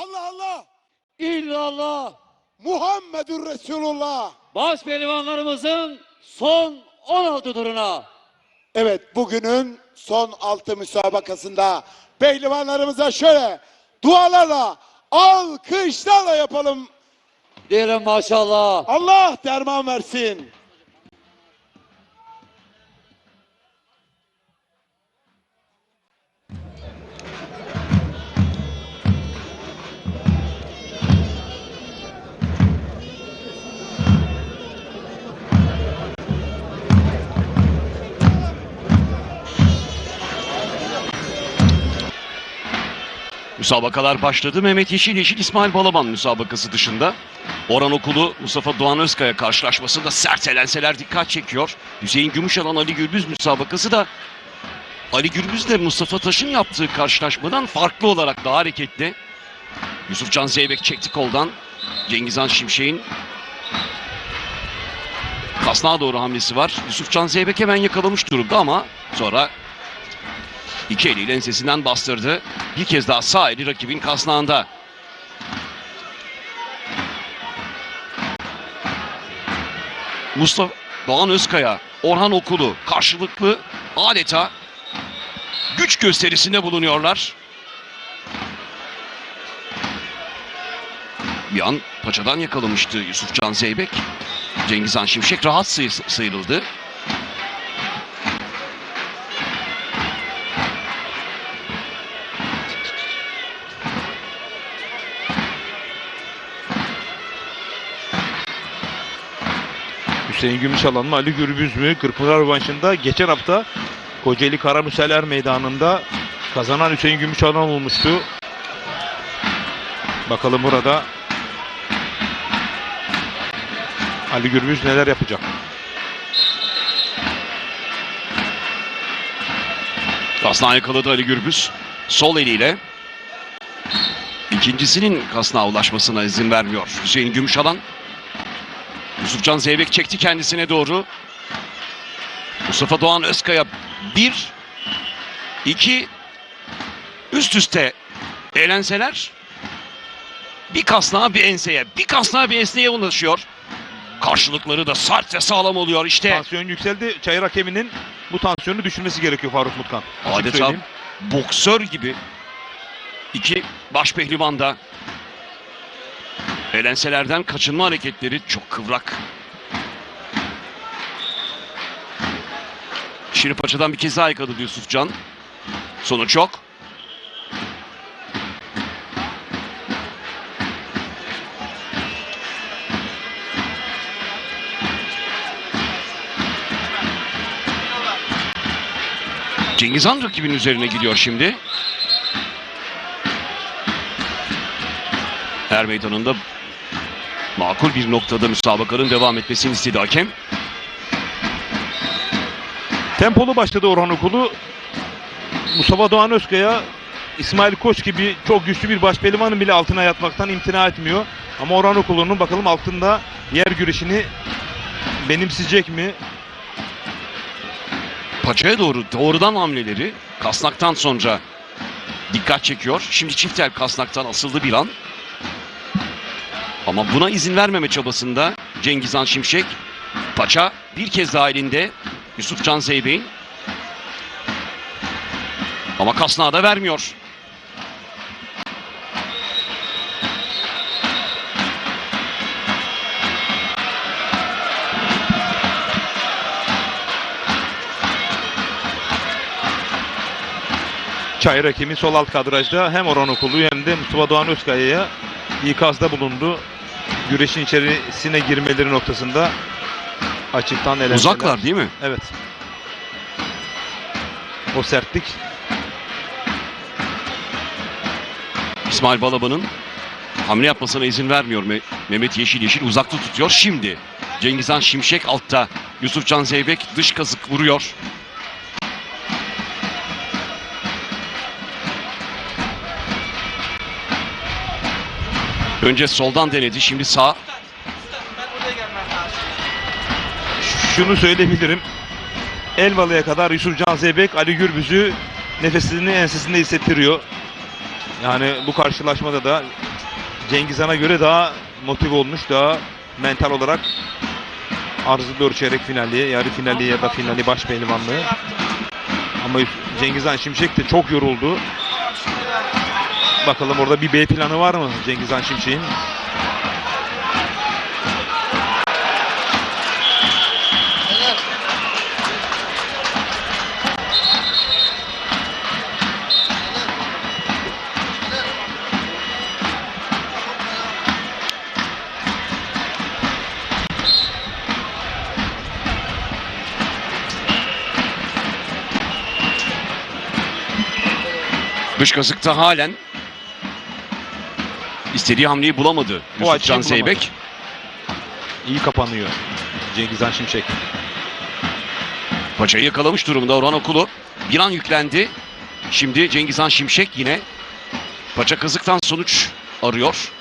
Allah Allah. İllallah. Muhammedur Resulullah. Baş pehlivanlarımızın son 16 turuna. Evet bugünün son altı müsabakasında pehlivanlarımıza şöyle dualarla alkışlarla yapalım. Diyelim maşallah. Allah derman versin. Müsabakalar başladı. Mehmet Yeşil Yeşil İsmail Balaban müsabakası dışında. Orhan Okulu Mustafa Doğan Özkaya karşılaşmasında sert elenseler dikkat çekiyor. Hüseyin Gümüşalan Ali Gürbüz müsabakası da Ali Gürbüz de Mustafa Taş'ın yaptığı karşılaşmadan farklı olarak daha hareketli. Yusufcan Zeybek çekti koldan. Cengizhan Şimşek'in kasnağa doğru hamlesi var. Yusufcan Zeybek hemen yakalamış durumda ama sonra İki eliyle ensesinden bastırdı. Bir kez daha sağ eli rakibin kasnağında. Mustafa Doğan Özkaya, Orhan Okulu karşılıklı adeta güç gösterisinde bulunuyorlar. Bir an paçadan yakalamıştı Yusufcan Zeybek. Cengizhan Şimşek rahat sıy- sıyrıldı. Hüseyin Gümüşalan mı Ali Gürbüz mü? Kırkpınar Rövanşı'nda geçen hafta Kocaeli Karamüseller Meydanı'nda kazanan Hüseyin Gümüşalan olmuştu. Bakalım burada Ali Gürbüz neler yapacak? Kasnağı yakaladı Ali Gürbüz. Sol eliyle. İkincisinin kasnağa ulaşmasına izin vermiyor. Hüseyin Gümüşalan. Yusufcan Zeybek çekti kendisine doğru. Mustafa Doğan Özkaya bir, iki, üst üste eğlenseler bir kasnağa bir enseye, bir kasnağa bir enseye ulaşıyor. Karşılıkları da sert ve sağlam oluyor işte. Tansiyon yükseldi. Çayır hakeminin bu tansiyonu düşürmesi gerekiyor Faruk Mutkan. Adeta boksör gibi iki baş pehlivan da elenselerden kaçınma hareketleri çok kıvrak. Şimdi paçadan bir kez daha yakaladı Yusufcan. Sonuç yok. Cengizhan rakibinin üzerine gidiyor şimdi. Er meydanında makul bir noktada müsabakanın devam etmesini istedi hakem. Tempolu başladı Orhan Okulu. Mustafa Doğan Özkaya, İsmail Koç gibi çok güçlü bir baş pehlivanın bile altına yatmaktan imtina etmiyor. Ama Orhan Okulu'nun bakalım altında yer güreşini benimseyecek mi? Paçaya doğru doğrudan hamleleri kasnaktan sonra dikkat çekiyor. Şimdi çift el kasnaktan asıldı bir an. Ama buna izin vermeme çabasında Cengizhan Şimşek. Paça bir kez daha elinde Yusufcan Zeybek'in. Ama kasnağı da vermiyor. Çayır hakemi sol alt kadrajda hem Orhan Okulu hem de Mustafa Doğan Özkaya'ya ikazda bulundu. Güreşin içerisine girmeleri noktasında açıktan elenmeler. Uzaklar değil mi? Evet. O sertlik İsmail Balaban'ın hamle yapmasına izin vermiyor Me- Mehmet Yeşil Yeşil uzakta tutuyor. Şimdi Cengizhan Şimşek altta. Yusufcan Zeybek dış kazık vuruyor. Önce soldan denedi şimdi sağ. şunu söyleyebilirim. Elvalı'ya kadar Yusuf Can Zeybek Ali Gürbüz'ü nefesini ensesinde hissettiriyor. Yani bu karşılaşmada da Cengiz Han'a göre daha motive olmuş, daha mental olarak arzuluyor çeyrek finali, yarı finali ya da finali baş pehlivanlığı. Ama Cengiz Han Şimşek de çok yoruldu. Bakalım orada bir B planı var mı Cengiz Han Şimşek'in? Dış kazıkta halen istediği hamleyi bulamadı Yusufcan açıyı bulamadı. Zeybek. İyi kapanıyor Cengiz Han Şimşek. Paçayı yakalamış durumda Orhan Okulu. Bir an yüklendi. Şimdi Cengizhan Şimşek yine paça kazıktan sonuç arıyor.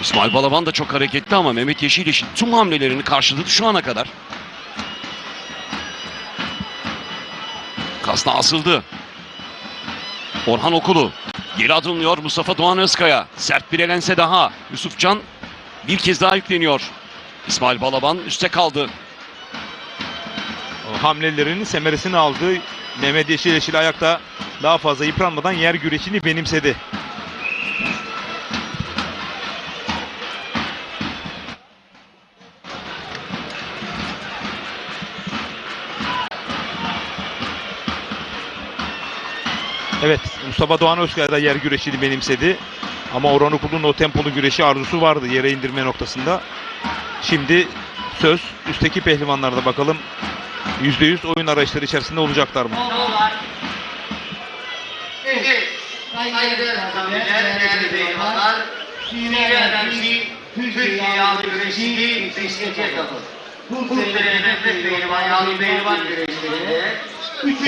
İsmail Balaban da çok hareketli ama Mehmet Yeşileş'in tüm hamlelerini karşıladı şu ana kadar. Kasna asıldı. Orhan Okulu geri adımlıyor Mustafa Doğan Özkaya. Sert bir elense daha. Yusufcan bir kez daha yükleniyor. İsmail Balaban üste kaldı. O hamlelerinin semeresini aldı. Mehmet Yeşil Yeşil ayakta daha fazla yıpranmadan yer güreşini benimsedi. Evet Mustafa Doğan Özkaya da yer güreşini benimsedi. Ama Orhan Okulu'nun o tempolu güreşi arzusu vardı yere indirme noktasında. Şimdi söz üstteki pehlivanlarda bakalım %100 oyun arayışları içerisinde olacaklar mı?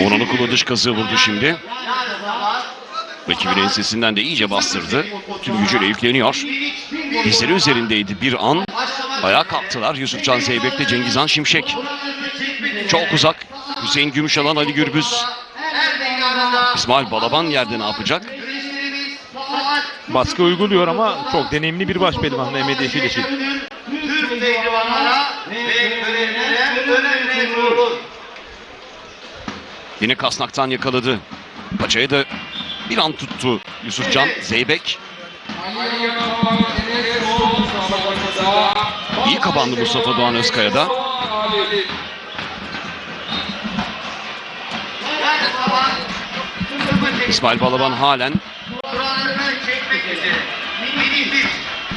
Orhan Okulu dış kazığı vurdu şimdi. Rakibin ensesinden de iyice bastırdı. Tüm gücüyle yükleniyor. Dizleri üzerindeydi bir an. Ayağa kalktılar Yusufcan Zeybek'le Cengizhan Şimşek. Çok uzak. Hüseyin Gümüşalan, Ali Gürbüz. İsmail Balaban yerde ne yapacak? Baskı uyguluyor ama çok deneyimli bir baş pehlivan Mehmet Yeşil Yeşil. Türk pehlivanlara ve görevlere önemli vurulur. Yine kasnaktan yakaladı. Paçayı da bir an tuttu Yusufcan Zeybek. İyi kapandı Mustafa Doğan Özkaya'da. İsmail Balaban halen.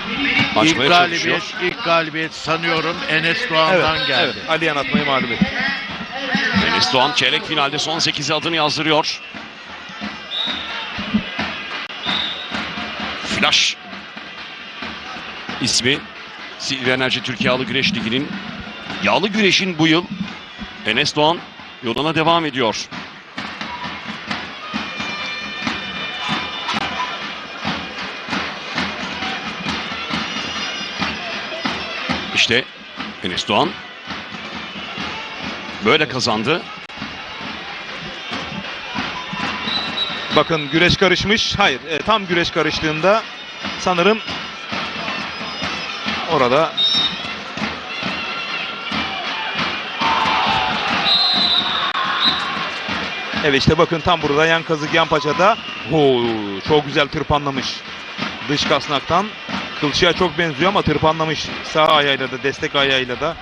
Milli İlk açmaya galibiyet, çalışıyor. ilk galibiyet sanıyorum Enes Doğan'dan Evet, geldi. evet. Ali Yanatmayı mağlup etti. Enes Doğan çeyrek finalde son 8'e adını yazdırıyor. Flash ismi Silivri Enerji Türkiye Yağlı Güreş Ligi'nin yağlı güreşin bu yıl Enes Doğan yoluna devam ediyor. İşte Enes Doğan böyle kazandı. Bakın güreş karışmış. Hayır e, tam güreş karıştığında sanırım orada Evet işte bakın tam burada yan kazık yan paçada Oo, çok güzel tırpanlamış. Dış kasnaktan kılçığa çok benziyor ama tırpanlamış. Sağ ayağıyla da destek ayağıyla da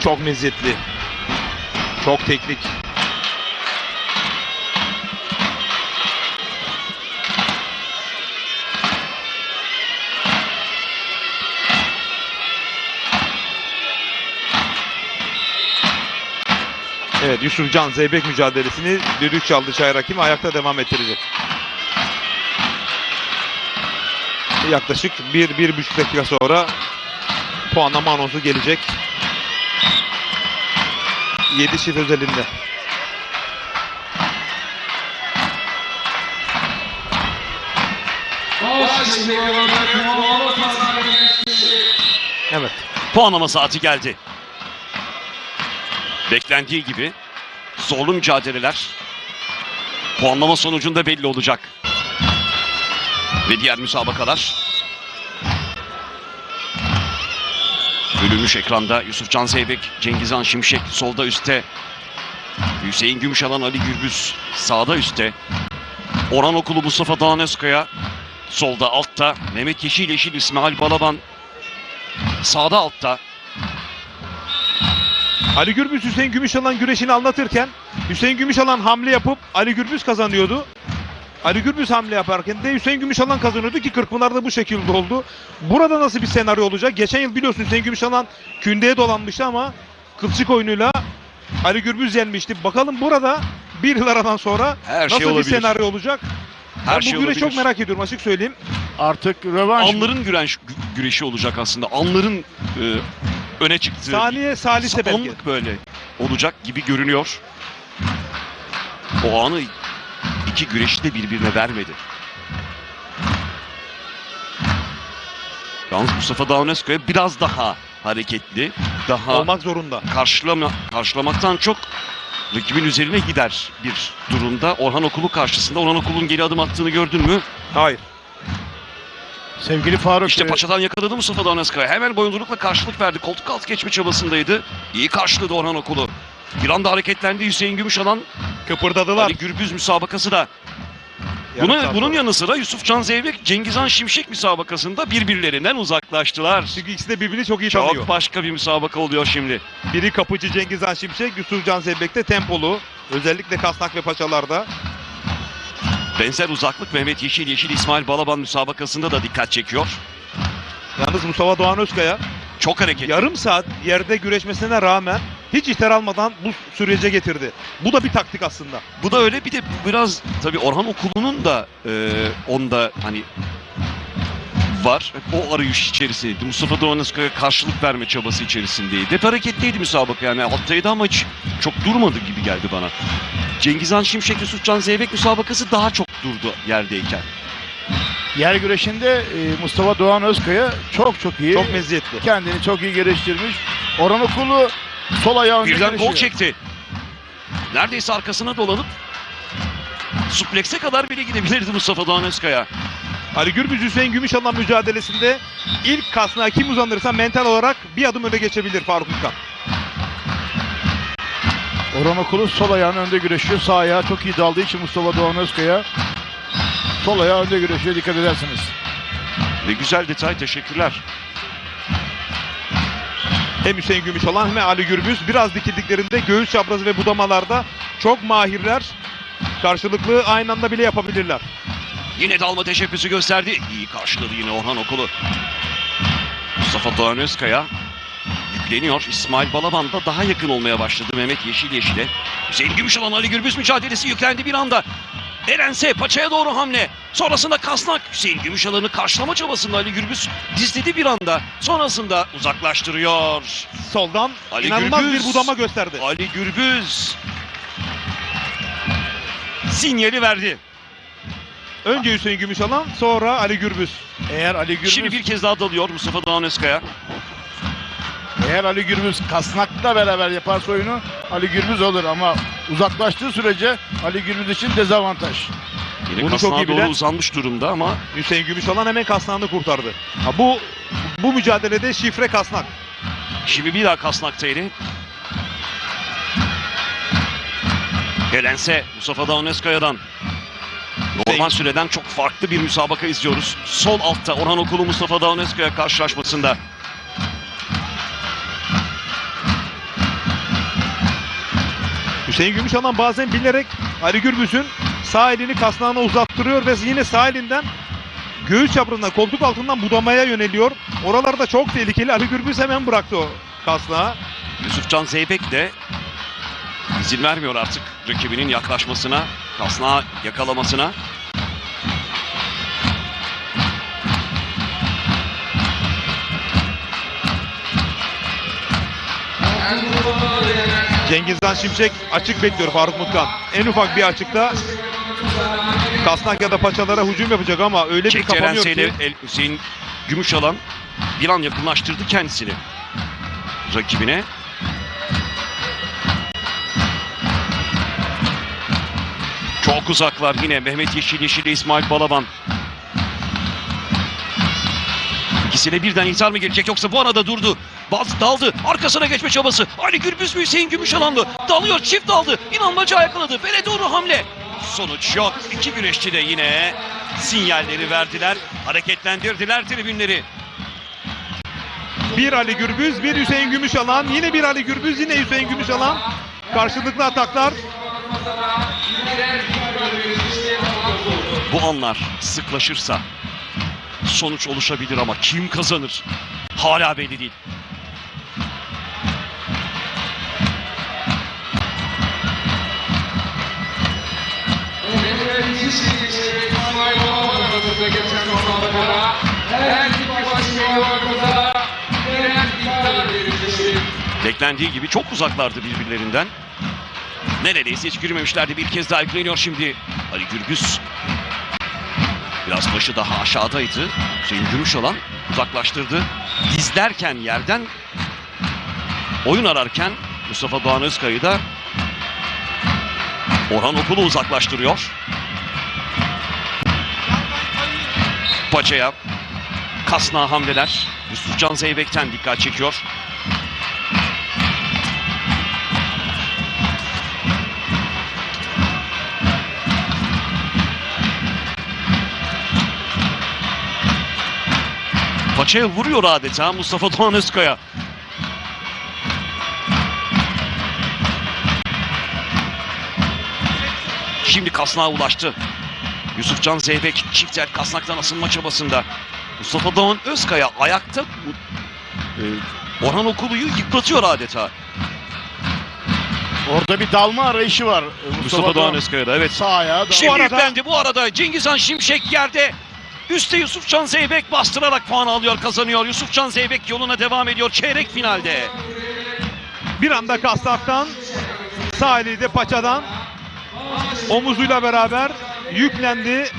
çok mezzetli. Çok teknik. Evet Yusuf Can Zeybek mücadelesini düdük çaldı Çayır Hakim ayakta devam ettirecek. Yaklaşık 1-1,5 dakika sonra puanlama anonsu gelecek. 7 çift özelinde. Evet. Puanlama saati geldi. Beklendiği gibi zorlu mücadeleler puanlama sonucunda belli olacak. Ve diğer müsabakalar. Bölünmüş ekranda Yusufcan Zeybek, Cengizhan Şimşek solda üstte. Hüseyin Gümüşalan, Ali Gürbüz sağda üstte. Orhan Okulu Mustafa Doğan Özkaya solda altta. Mehmet Yeşil Yeşil İsmail Balaban sağda altta. Ali Gürbüz Hüseyin Gümüşalan güreşini anlatırken Hüseyin Gümüşalan hamle yapıp Ali Gürbüz kazanıyordu. Ali Gürbüz hamle yaparken de Hüseyin Gümüşalan kazanıyordu ki Kırkpınar'da bu şekilde oldu. Burada nasıl bir senaryo olacak? Geçen yıl biliyorsun Hüseyin Gümüşalan kündeye dolanmıştı ama kılçık oyunuyla Ali Gürbüz yenmişti. Bakalım burada bir yıl aradan sonra Her şey nasıl bir olabilir. senaryo olacak? Her ben şey bu güreşi çok merak ediyorum açık söyleyeyim. Artık rövanş Anların güreş, gü- güreşi olacak aslında. Anların e, öne çıktığı. Saniye salise belki. Böyle olacak gibi görünüyor. O anı iki güreşi de birbirine vermedi. Yalnız Mustafa Dağınesko'ya biraz daha hareketli, daha Olmak zorunda. karşılama, karşılamaktan çok rakibin üzerine gider bir durumda. Orhan Okulu karşısında. Orhan Okulu'nun geri adım attığını gördün mü? Hayır. Sevgili Faruk İşte e, paçadan yakaladı Mustafa Dağınesko'ya. Hemen boyunculukla karşılık verdi. Koltuk altı geçme çabasındaydı. İyi karşıladı Orhan Okulu. Bir anda hareketlendi Hüseyin Gümüşalan. Kıpırdadılar. Ali Gürbüz müsabakası da. Yarım Buna, bunun yanı sıra Yusufcan Zeybek, Cengizhan Şimşek müsabakasında birbirlerinden uzaklaştılar. Çünkü ikisi de birbirini çok iyi tanıyor. Çok başka bir müsabaka oluyor şimdi. Biri kapıcı Cengizhan Şimşek, Yusufcan Zeybek'te tempolu. Özellikle kasnak ve paçalarda. Benzer uzaklık Mehmet Yeşil Yeşil İsmail Balaban müsabakasında da dikkat çekiyor. Yalnız Mustafa Doğan Özkaya Çok hareketli. yarım saat yerde güreşmesine rağmen hiç ihtar almadan bu sürece getirdi. Bu da bir taktik aslında. Bu da öyle bir de biraz tabii Orhan Okulu'nun da e, onda hani var. O arayış içerisindeydi. Mustafa Doğan Özkaya karşılık verme çabası içerisindeydi. Hep hareketliydi müsabaka yani. Alttaydı ama hiç çok durmadı gibi geldi bana. Cengizhan Şimşek Yusufcan Zeybek müsabakası daha çok durdu yerdeyken. yer güreşinde e, Mustafa Doğan Özkaya çok çok iyi. Çok meziyetli. kendini çok iyi geliştirmiş. Orhan Okulu sol ayağı önde Birden gol çekti. Neredeyse arkasına dolanıp suplekse kadar bile gidebilirdi Mustafa Doğan Özkaya. Ali Gürbüz Hüseyin Gümüşalan mücadelesinde ilk kasnağa kim uzanırsa mental olarak bir adım öne geçebilir Faruk Uçkan. Orhan Okulu sol ayağının önde güreşiyor. Sağ ayağı çok iyi daldığı için Mustafa Doğan Özkaya sol ayağı önde güreşiyor dikkat edersiniz. Ne güzel detay teşekkürler. Hem Hüseyin Gümüşalan hem Ali Gürbüz biraz dikildiklerinde göğüs çaprazı ve budamalarda çok mahirler. Karşılıklı aynı anda bile yapabilirler. Yine dalma teşebbüsü gösterdi. İyi karşıladı yine Orhan Okulu. Mustafa Doğan Özkaya yükleniyor. İsmail Balaban da daha yakın olmaya başladı Mehmet Yeşil Yeşil'e. Hüseyin Gümüşalan Ali Gürbüz mücadelesi yüklendi bir anda. Erense paçaya doğru hamle. Sonrasında Kasnak Hüseyin Gümüşalan'ı karşılama çabasında Ali Gürbüz dizledi bir anda. Sonrasında uzaklaştırıyor. Soldan Ali inanılmaz Gürbüz. bir budama gösterdi. Ali Gürbüz sinyali verdi. Önce Hüseyin Gümüşalan sonra Ali Gürbüz. Eğer Ali Gürbüz Şimdi bir kez daha dalıyor Mustafa Doğan Özkaya. Eğer Ali Gürbüz Kasnak'la beraber yaparsa oyunu Ali Gürbüz olur ama uzaklaştığı sürece Ali Gürbüz için dezavantaj. Yine Bunu çok iyi doğru bilen- uzanmış durumda ama Hüseyin Gümüşalan hemen kasnağını kurtardı. Ha, bu bu mücadelede şifre kasnak. şimdi bir daha kasnakta eli. Helense Mustafa Doğan Özkaya'dan. Normal süreden çok farklı bir müsabaka izliyoruz. Sol altta Orhan Okulu Mustafa Doğan Özkaya karşılaşmasında. Hüseyin Gümüşalan bazen bilerek Ali Gürbüz'ün sağ elini kasnağına uzattırıyor ve yine sağ elinden göğüs çaprazından koltuk altından budamaya yöneliyor. Oralarda çok tehlikeli. Ali Gürbüz hemen bıraktı o kasnağı. Yusufcan Zeybek de izin vermiyor artık rakibinin yaklaşmasına, kasnağı yakalamasına. Cengizhan Şimşek açık bekliyor Faruk Mutkan. En ufak bir açıkta kasnak ya da paçalara hücum yapacak ama öyle bir Çekti kapanıyor ki. El Hüseyin Gümüşalan bir an yakınlaştırdı kendisini rakibine. Çok uzaklar yine Mehmet Yeşil Yeşil İsmail Balaban. İkisine birden intihar mı gelecek yoksa bu arada durdu. Baz daldı. Arkasına geçme çabası. Ali Gürbüz mü Hüseyin Gümüşalanlı? Dalıyor çift daldı. İnanmaca yakaladı. Bele doğru hamle. Sonuç yok. İki güreşçi de yine sinyalleri verdiler. Hareketlendirdiler tribünleri. Bir Ali Gürbüz, bir Hüseyin Gümüşalan. Yine bir Ali Gürbüz, yine Hüseyin Gümüşalan. Karşılıklı ataklar. Bu anlar sıklaşırsa sonuç oluşabilir ama kim kazanır? Hala belli değil. Beklendiği gibi çok uzaklardı birbirlerinden. Neredeyse hiç girmemişlerdi. Bir kez daha yükleniyor şimdi. Ali Gürbüz. Biraz başı daha aşağıdaydı. Hüseyin Gümüşalan uzaklaştırdı. Dizlerken yerden oyun ararken Mustafa Doğan Özkay'ı da Orhan Okulu uzaklaştırıyor. Paçaya kasna hamleler. Yusufcan Zeybek'ten dikkat çekiyor. Paçaya vuruyor adeta Mustafa Doğan Özkaya. Şimdi kasnağa ulaştı. Yusufcan Zeybek çift el kasnaktan asılma çabasında. Mustafa Doğan Özkaya ayakta e, Orhan Okulu'yu yıpratıyor adeta. Orada bir dalma arayışı var. Mustafa, Mustafa Doğan Özkaya'da evet. Sağ ayağı da- Şimdi arada- yüklendi bu arada Cengizhan Şimşek yerde. Üste Yusufcan Zeybek bastırarak puan alıyor kazanıyor. Yusufcan Zeybek yoluna devam ediyor çeyrek finalde. Bir anda kasnaktan, sağ de paçadan omuzuyla beraber yüklendi.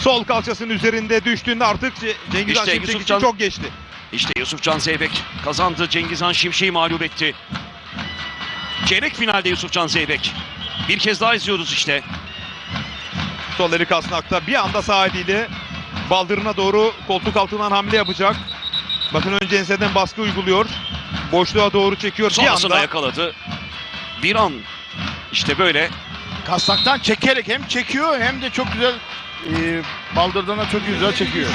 Sol kalçasının üzerinde düştüğünde artık Ce- Cengiz İşte Han Şimşek için Yusufcan- çok geçti. İşte Yusufcan Zeybek kazandı. Cengizhan Şimşek'i mağlup etti. Çeyrek finalde Yusufcan Zeybek. Bir kez daha izliyoruz işte. Sol eli kasnakta bir anda sağ eliyle baldırına doğru koltuk altından hamle yapacak. Bakın önce enseden baskı uyguluyor. Boşluğa doğru çekiyor. Bir Sonrasında anda yakaladı. Bir an işte böyle Kasnaktan çekerek hem çekiyor hem de çok güzel e, baldırdan da çok güzel çekiyor.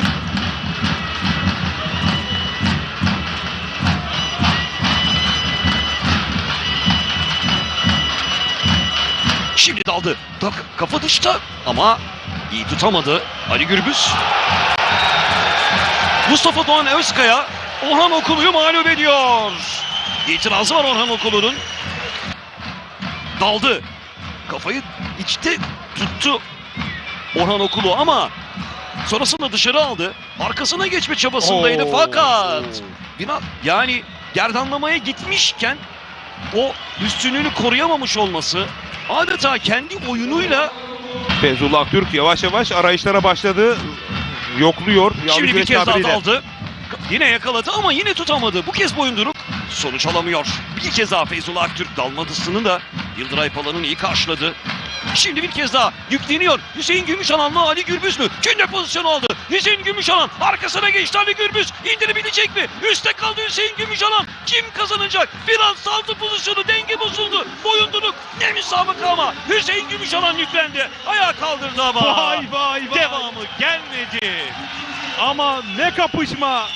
şimdi daldı. Tak, kafa dışta ama iyi tutamadı. Ali Gürbüz. Mustafa Doğan Özkaya Orhan Okulu'yu mağlup ediyor. İtirazı var Orhan Okulu'nun. Daldı. Kafayı içte tuttu Orhan Okulu ama sonrasında dışarı aldı. Arkasına geçme çabasındaydı Oo. fakat Bina, yani gerdanlamaya gitmişken o üstünlüğünü koruyamamış olması adeta kendi oyunuyla Feyzullah Türk yavaş yavaş arayışlara başladı. Yokluyor. Şimdi bir kez daha daldı. Yine yakaladı ama yine tutamadı. Bu kez boyunduruk sonuç alamıyor. Bir kez daha Feyzullah Aktürk dalmadısını da Yıldıray Pala'nın iyi karşıladı. Şimdi bir kez daha yükleniyor. Hüseyin Gümüşalan mı Ali Gürbüz mü? Künde pozisyonu aldı. Hüseyin Gümüşalan arkasına geçti Ali Gürbüz. İndirebilecek mi? Üste kaldı Hüseyin Gümüşalan. Kim kazanacak? Biraz saldı pozisyonu. Denge bozuldu. Boyunduruk. Ne müsabaka ama. Hüseyin Gümüşalan yüklendi. Ayağa kaldırdı ama. Vay vay vay. Devamı gelmedi. Ama ne kapışma,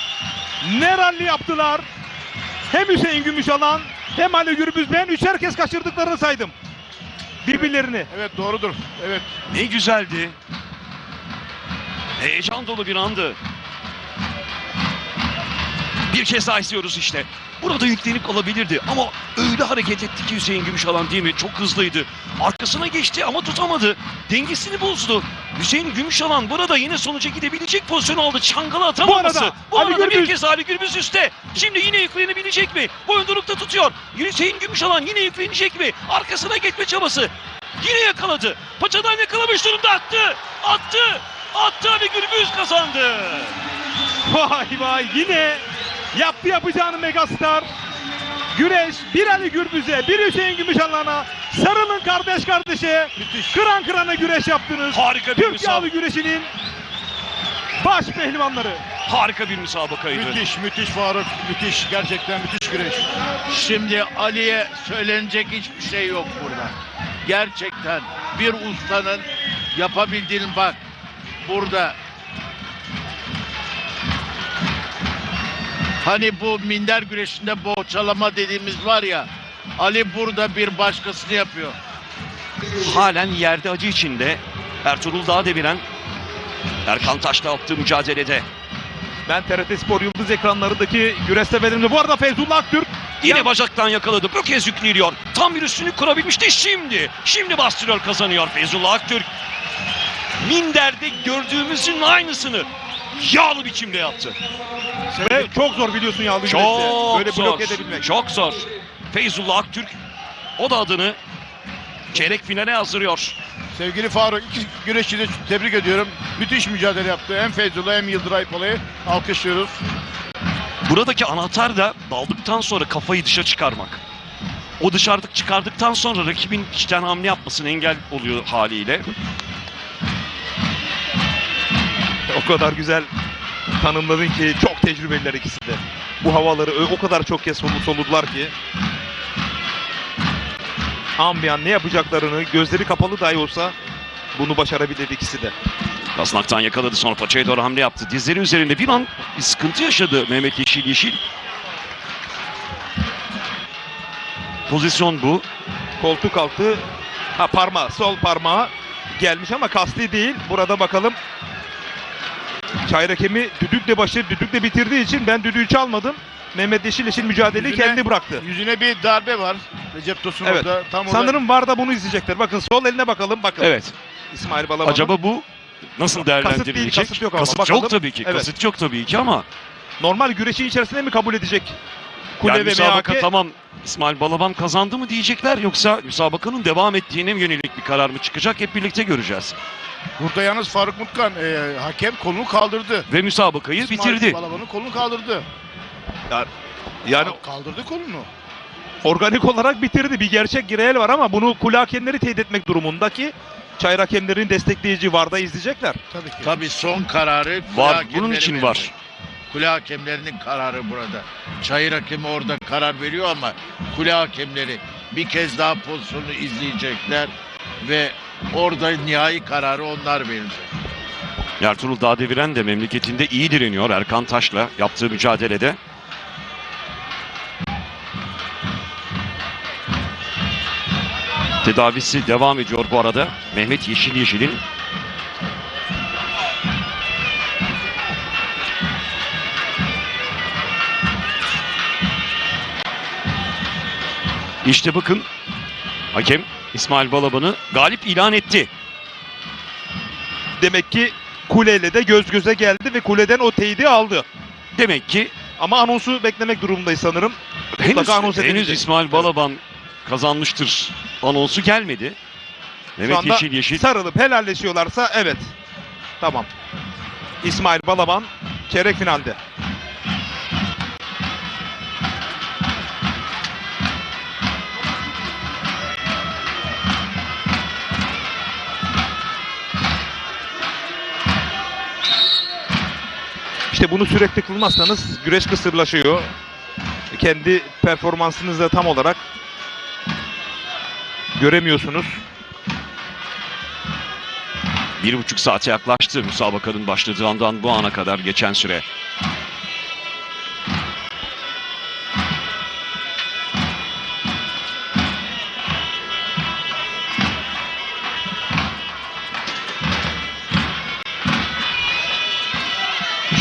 ne ralli yaptılar. Hem Hüseyin Gümüşalan hem Ali Gürbüz ben üçer kez kaçırdıklarını saydım. Birbirlerini. Evet doğrudur. Evet. Ne güzeldi. Heyecan dolu bir andı. Bir kez daha istiyoruz işte. Burada yüklenip alabilirdi ama öyle hareket etti ki Hüseyin Gümüşalan değil mi? Çok hızlıydı. Arkasına geçti ama tutamadı. Dengesini bozdu. Hüseyin Gümüşalan burada yine sonuca gidebilecek pozisyon aldı. Çangalı atamaması. arada Bu Ali arada bir Gürbüz- kez Ali Gürbüz üstte. Şimdi yine yüklenebilecek mi? Boyundurukta tutuyor. Hüseyin Gümüşalan yine yüklenecek mi? Arkasına geçme çabası. Yine yakaladı. Paçadan yakalamış durumda attı. Attı. Attı Ali Gürbüz kazandı. Vay vay yine yaptı yapacağını Megastar. Güreş bir Ali Gürbüz'e bir Hüseyin Gümüşalan'a sarılın kardeş kardeşe. Kıran kırana güreş yaptınız. Harika bir Türk müsabaka. güreşinin baş pehlivanları. Harika bir müsabakaydı. Müthiş, müthiş Faruk. Müthiş, gerçekten müthiş güreş. Şimdi Ali'ye söylenecek hiçbir şey yok burada. Gerçekten bir ustanın yapabildiğini bak burada Hani bu minder güreşinde boğçalama dediğimiz var ya Ali burada bir başkasını yapıyor. Halen yerde acı içinde. Ertuğrul Dağdeviren Erkan Taş'la yaptığı mücadelede. Ben TRT Spor Yıldız ekranlarındaki güreş seferimde. Bu arada Feyzullah Aktürk Yine bacaktan yakaladı. Bu kez yükleniyor. Tam bir üstünü kurabilmişti şimdi. Şimdi bastırıyor kazanıyor Feyzullah Aktürk. Minder'de gördüğümüzün aynısını yağlı biçimde yaptı. Ve çok zor biliyorsun güreşte. Çok Böyle zor. blok edebilmek. Çok zor. Feyzullah Aktürk o da adını çeyrek finale hazırlıyor. Sevgili Faruk, iki güreşçi de tebrik ediyorum. Müthiş mücadele yaptı. Hem Feyzullah hem Yıldıray Palay'ı alkışlıyoruz. Buradaki anahtar da daldıktan sonra kafayı dışa çıkarmak. O dışarıda çıkardıktan sonra rakibin içten hamle yapmasına engel oluyor haliyle. O kadar güzel tanımladın ki çok tecrübeliler ikisi de. Bu havaları o kadar çok kez solu soludular ki. Ambiyan ne yapacaklarını gözleri kapalı dahi olsa bunu başarabilir ikisi de. Kasnaktan yakaladı sonra paçaya doğru hamle yaptı. Dizleri üzerinde bir an bir sıkıntı yaşadı Mehmet Yeşil Yeşil. Pozisyon bu. Koltuk altı ha parmağı sol parmağı gelmiş ama kasti değil. Burada bakalım Çayır hakemi düdükle başı düdükle bitirdiği için ben düdüğü çalmadım. Mehmet Yeşil için mücadeleyi Yüzüne- kendi bıraktı. Yüzüne bir darbe var. Recep Tosun Evet. orada. Tam orada- Sanırım var da bunu izleyecekler. Bakın sol eline bakalım. Bakın. Evet. İsmail Balaban'ın. Acaba bu nasıl değerlendirilecek? değil, kasıt yok ama Kasıt bakalım. yok tabii ki. Evet. Kasıt yok tabii ki ama normal güreşin içerisinde mi kabul edecek? Kule yani ve müsabaka MHK tamam İsmail Balaban kazandı mı diyecekler yoksa müsabakanın devam ettiğine yönelik bir karar mı çıkacak hep birlikte göreceğiz. Burada yalnız Faruk Mutkan e, hakem kolunu kaldırdı. Ve müsabakayı İsmail bitirdi. Balaban'ın kolunu kaldırdı. yani Ka- kaldırdı kolunu. organik olarak bitirdi. Bir gerçek gireel var ama bunu kule hakemleri teyit etmek durumundaki çayır hakemlerin destekleyici varda izleyecekler. Tabii ki. Tabii son kararı Var. Bunun için var. Kule hakemlerinin kararı burada. Çayır hakemi orada karar veriyor ama kule hakemleri bir kez daha pozisyonu izleyecekler ve orada nihai kararı onlar verecek. Ertuğrul Dağdeviren de memleketinde iyi direniyor Erkan Taş'la yaptığı mücadelede. Tedavisi devam ediyor bu arada. Mehmet Yeşil Yeşil'in İşte bakın hakem İsmail Balaban'ı galip ilan etti. Demek ki kuleyle de göz göze geldi ve kuleden o teyidi aldı. Demek ki Ama anonsu beklemek durumundayız sanırım. henüz, Mutlaka anons henüz. İsmail Balaban kazanmıştır anonsu gelmedi. Anda Yeşil Yeşil sarılıp helalleşiyorlarsa evet. Tamam. İsmail Balaban çeyrek finalde. İşte bunu sürekli kılmazsanız güreş kısırlaşıyor. Kendi performansınızı da tam olarak göremiyorsunuz. bir buçuk saate yaklaştı müsabakanın başladığı andan bu ana kadar geçen süre.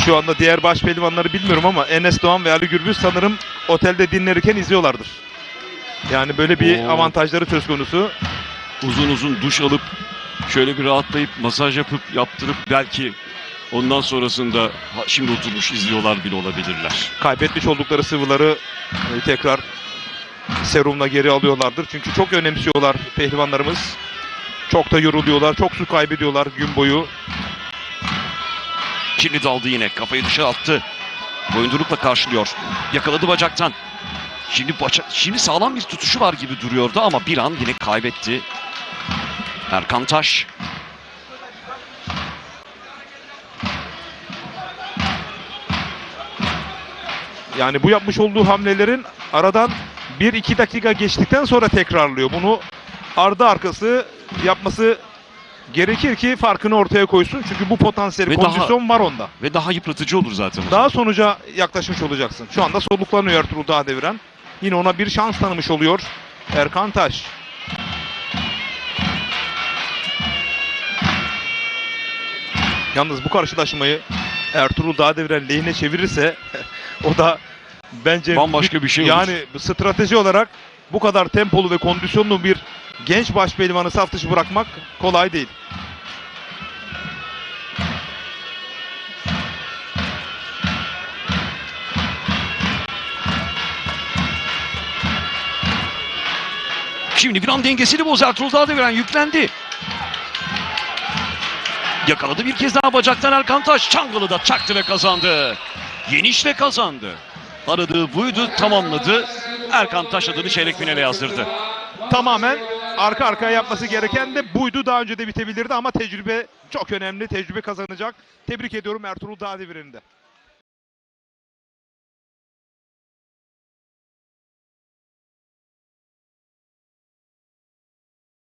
Şu anda diğer baş pehlivanları bilmiyorum ama Enes Doğan ve Ali Gürbüz sanırım otelde dinlenirken izliyorlardır. Yani böyle bir Oo. avantajları söz konusu. Uzun uzun duş alıp şöyle bir rahatlayıp masaj yapıp yaptırıp belki ondan sonrasında şimdi oturmuş izliyorlar bile olabilirler. Kaybetmiş oldukları sıvıları e, tekrar serumla geri alıyorlardır. Çünkü çok önemsiyorlar pehlivanlarımız. Çok da yoruluyorlar, çok su kaybediyorlar gün boyu. Şimdi daldı yine kafayı dışa attı. Boyundurukla karşılıyor. Yakaladı bacaktan. Şimdi baca şimdi sağlam bir tutuşu var gibi duruyordu ama bir an yine kaybetti. Erkan Taş. Yani bu yapmış olduğu hamlelerin aradan 1-2 dakika geçtikten sonra tekrarlıyor. Bunu ardı arkası yapması gerekir ki farkını ortaya koysun. Çünkü bu potansiyel Ve daha- kondisyon var onda. Ve daha yıpratıcı olur zaten. Daha sonuca yaklaşmış olacaksın. Şu anda soluklanıyor Ertuğrul Dağdeviren. Yine ona bir şans tanımış oluyor Erkan Taş. Yalnız bu karşılaşmayı Ertuğrul Dağdeviren lehine çevirirse o da bence Bambaşka bir şey olur. yani strateji olarak bu kadar tempolu ve kondisyonlu bir genç baş pehlivanı saf dışı bırakmak kolay değil. Şimdi bir an dengesini boz Ertuğrul Dağdeviren yüklendi. Yakaladı bir kez daha bacaktan Erkan Taş. Çangalı da çaktı ve kazandı. Yenişle kazandı. Aradığı buydu tamamladı. Erkan Taş adını çeyrek finale yazdırdı. tamamen arka arkaya yapması gereken de buydu. Daha önce de bitebilirdi ama tecrübe çok önemli. Tecrübe kazanacak. Tebrik ediyorum Ertuğrul Dağdeviren'i de.